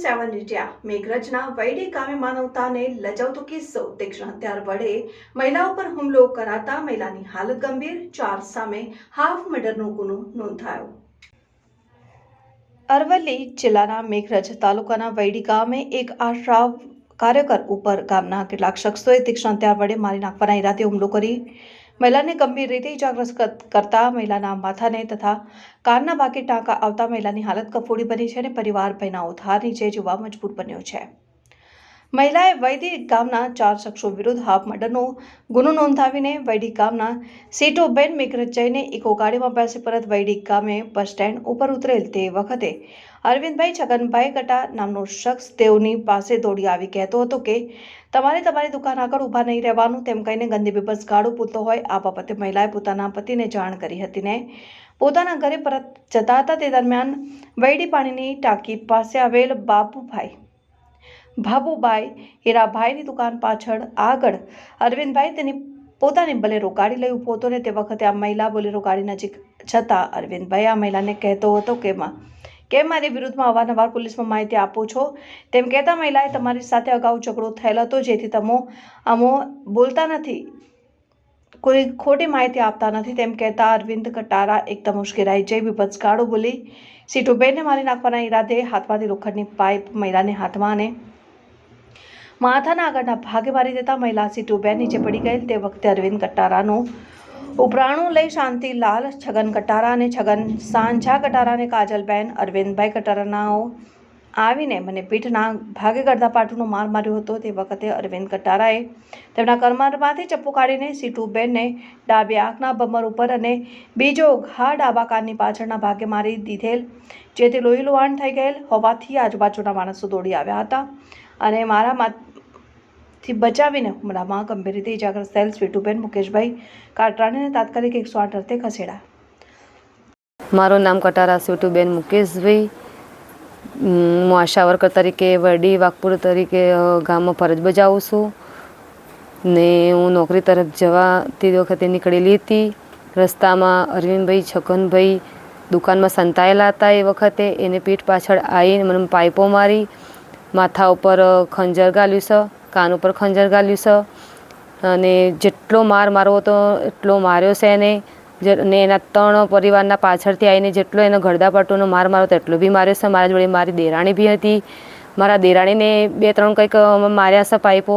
સેવન India મેઘરજના વૈડે ગામે માનવતાને લજાવતો કિસ્સો તીક્ષ્ણ હથિયાર વડે મહિલા ઉપર હુમલો કરાતા મહિલાની હાલત ગંભીર, ચાર સામે હાફ મર્ડરનો ગુનો નોંધાયો. અરવલ્લી જિલ્લાના મેઘરજ તાલુકાના વૈડી ગામે એક આશ્રાવ કાર્યકર ઉપર ગામના કેટલાક શખ્સોએ તીક્ષ્ણ હથિયાર વડે મારી નાખવાના ઈરાદે હુમલો કરી મહિલાને ગંભીર રીતે ઇજાગ્રસ્ત કરતા મહિલાના માથાને તથા કાનના ભાગે ટાંકા આવતા મહિલાની હાલત કફોડી બની છે અને પરિવાર ભયના ઓથાર નીચે જોવા મજબૂર બન્યો છે. મહિલાએ વૈદી ગામના ચાર શખ્સો વિરુદ્ધ હાફ મર્ડરનો ગુનો નોંધાવીને વૈડી ગામના સીટોબેન મેઘરજ જઈને ઇકો ગાડીમાં બેસી પરત વૈડી ગામે બસ સ્ટેન્ડ ઉપર ઉતરેલ તે વખતે અરવિંદભાઈ છગનભાઈ ગટા નામનો શખ્સ તેઓની પાસે દોડી આવી કહેતો હતો કે, તમારે તમારી દુકાન આગળ ઊભા નહીં રહેવાનું. તેમ કહીને ગંદી બેબસ ગાળો પૂરતો હોય, આ બાબતે મહિલાએ પોતાના પતિને જાણ કરી હતી ને પોતાના ઘરે પરત જતા હતા. તે દરમિયાન વૈડી પાણીની ટાંકી પાસે આવેલ બાબુભાઈ ભાબુભાઈ હીરાભાઈની દુકાન પાછળ આગળ અરવિંદભાઈ તેની પોતાની બલેરો ગાડી લઈ ઊભો હતો ને તે વખતે આ મહિલા બોલેરો ગાડી નજીક જતાં અરવિંદભાઈ આ મહિલાને કહેતો હતો કે, માં, કેમ મારી વિરુદ્ધમાં અવારનવાર પોલીસમાં માહિતી આપો છો? તેમ કહેતા મહિલાએ તમારી સાથે અગાઉ ઝઘડો થયેલો હતો જેથી તમો અમો બોલતા નથી, કોઈ ખોટી માહિતી આપતા નથી. તેમ કહેતા અરવિંદ કટારા એકદમ ઉશ્કેરાઈ જઈ બીભત્સ ગાળો બોલી, સીટુબેનને મારી નાખવાના ઈરાદે હાથમાંથી લોખંડની પાઇપ મહિલાને હાથમાં અને માથાના આગળના ભાગે મારી દેતા મહિલા સીટુબેન નીચે પડી ગઈ તે વખતે અરવિંદ કટારાનું ઉપરાણું લઈ શાંતિલાલ છગન કટારા અને છગન સાંજા કટારા અને કાજલબેન અરવિંદભાઈ કટારાનાઓ આવીને મને પીઠના ભાગે કરતા પાટુનો માર માર્યો હતો. તે વખતે અરવિંદ કટારાએ તેમના કમરમાંથી ચપ્પુ કાઢીને સીટુબેનને ડાબી આંખના ભમર ઉપર અને બીજો ઘા ડાબા કાનની પાછળના ભાગે મારી દીધેલ, જેથી લોહી લોહાણ થઈ ગયેલ હોવાથી આજુબાજુના માણસો દોડી આવ્યા હતા અને મારા થી બચાવીને હુમલામાં ગંભીર રીતે ઇજાગ્રસ્ત થયેલ સ્વીટુબેન મુકેશભાઈ કાટરાણીને તાત્કાલિક એકસો આઠ અર્થે ખસેડા મારું નામ કટારા સ્વીટુબેન મુકેશભાઈ. હું આશા વર્કર તરીકે, વરડી વાઘપુર તરીકે ગામમાં ફરજ બજાવું છું. ને હું નોકરી તરફ જવા તે વખતે નીકળેલી હતી. રસ્તામાં અરવિંદભાઈ, છગનભાઈ દુકાનમાં સંતાયેલા હતા એ વખતે. એને પીઠ પાછળ આવીને મને પાઇપો મારી. માથા ઉપર ખંજર ગાલ્યું છે કાન ઉપર ખંજર ગાલ્યું છે અને જેટલો માર મારવો હતો, એટલો માર્યો છે એને. જે ને એના ત્રણ પરિવારના પાછળથી આવીને જેટલો એનો ગરદાપટોનો માર મારો તેટલો બી માર્યો છે. મારા જોડે મારી દેરાણી બી હતી. મારા દેરાણીને બે ત્રણ કંઈક માર્યા છે પાઇપો.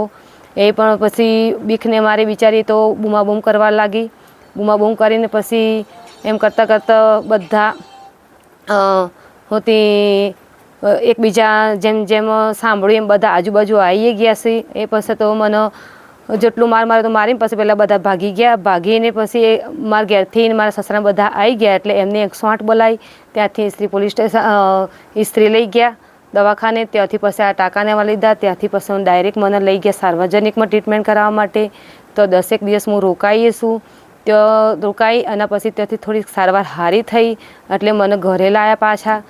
એ પણ પછી બીખને મારી બિચારી તો બૂમાબૂમ કરવા લાગી. બૂમાબૂમ કરીને પછી એમ કરતાં કરતાં બધા હોતી એકબીજા જેમ જેમ સાંભળ્યું એમ બધા આજુબાજુ આવી ગયા છે. એ પછી તો મને જેટલું માર મારે તો મારીને પછી પહેલાં બધા ભાગી ગયા. ભાગીને પછી મારા ઘેરથી મારા સસરા બધા આવી ગયા એટલે એમને એકસો આઠ બોલાવી. ત્યાંથી સ્ત્રી પોલીસ સ્ટેશન સ્ત્રી લઈ ગયા દવાખાને. ત્યાંથી પછી આ ટાંકાને એમાં લીધા. ત્યાંથી પછી હું ડાયરેક્ટ મને લઈ ગયા સાર્વજનિકમાં ટ્રીટમેન્ટ કરાવવા માટે. તો દસેક દિવસ હું રોકાઈએ છું. ત્યાં રોકાઈ અને પછી ત્યાંથી થોડીક સારવાર સારી થઈ એટલે મને ઘરે લાવ્યા પાછા.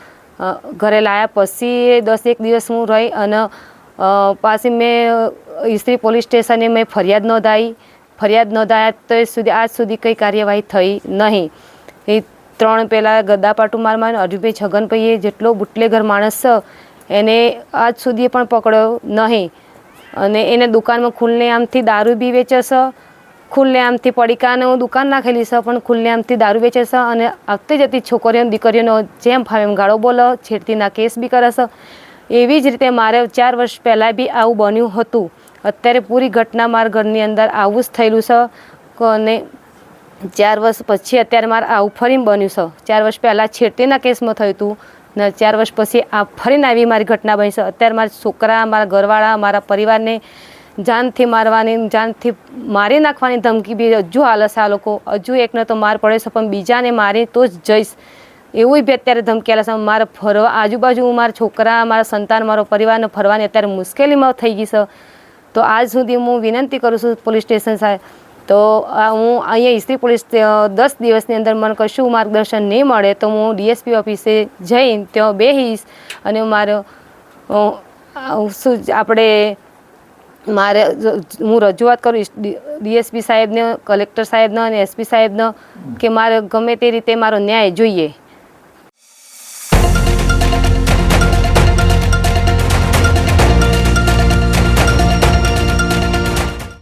ઘરે લાવ્યા પછી દસેક દિવસ હું રહી અને પાછી મેં ઇસ્ત્રી પોલીસ સ્ટેશને મેં ફરિયાદ નોંધાવી ફરિયાદ નોંધાયા તો સુધી, આજ સુધી કંઈ કાર્યવાહી થઈ નહીં. એ ત્રણ પહેલાં ગદ્દાપાટું માર મારીને અજુભાઈ છગનભાઈએ જેટલો બુટલેગર માણસ એને આજ સુધી પણ પકડ્યો નહીં. અને એને દુકાનમાં ખુલ્લે આમથી દારૂ બી વેચે છે ખુલ્લે આમથી પડીકાને હું દુકાન નાખેલી છે પણ ખુલ્લે આમથી દારૂ વેચે છે અને આવતી જતી છોકરીઓ દીકરીઓનો જેમ ફાવે એમ ગાળો બોલો, છેડતીના કેસ બી કરે છે એવી જ રીતે મારે ચાર વર્ષ પહેલાં બી આવું બન્યું હતું. અત્યારે પૂરી ઘટના મારા ઘરની અંદર આવું જ થયેલું છે અને ચાર વર્ષ પછી અત્યારે મારે આવું ફરીને બન્યું છે. ચાર વર્ષ પહેલાં છેડતીના કેસમાં થયું હતું ને ચાર વર્ષ પછી આ ફરીને આવી મારી ઘટના બની છે. અત્યારે મારા છોકરા, મારા ઘરવાળા, મારા પરિવારને જાનથી મારવાની, જાનથી મારી નાખવાની ધમકી બી હજુ હાલે છે આ લોકો. હજુ એકને તો માર પડે છે, પણ બીજાને મારી તો જ જઈશ. એવું બી અત્યારે ધમકી આલે છે. મારે ફરવા, આજુબાજુ મારા છોકરા, મારા સંતાન, મારો પરિવારને ફરવાની અત્યારે મુશ્કેલીમાં થઈ ગઈ છે. તો આજ સુધી હું વિનંતી કરું છું પોલીસ સ્ટેશન સાહેબ. તો હું અહીંયા ઇસ્ત્રી પોલીસ દસ દિવસની અંદર મને કશું માર્ગદર્શન નહીં મળે તો હું ડીએસપી ઓફિસે જઈને ત્યાં બેહીશ અને મારો શું આપણે મારે હું રજૂઆત કરીશ ડીએસપી સાહેબને, કલેક્ટર સાહેબને અને એસપી સાહેબને કે મારે ગમે તે રીતે મારો ન્યાય જોઈએ.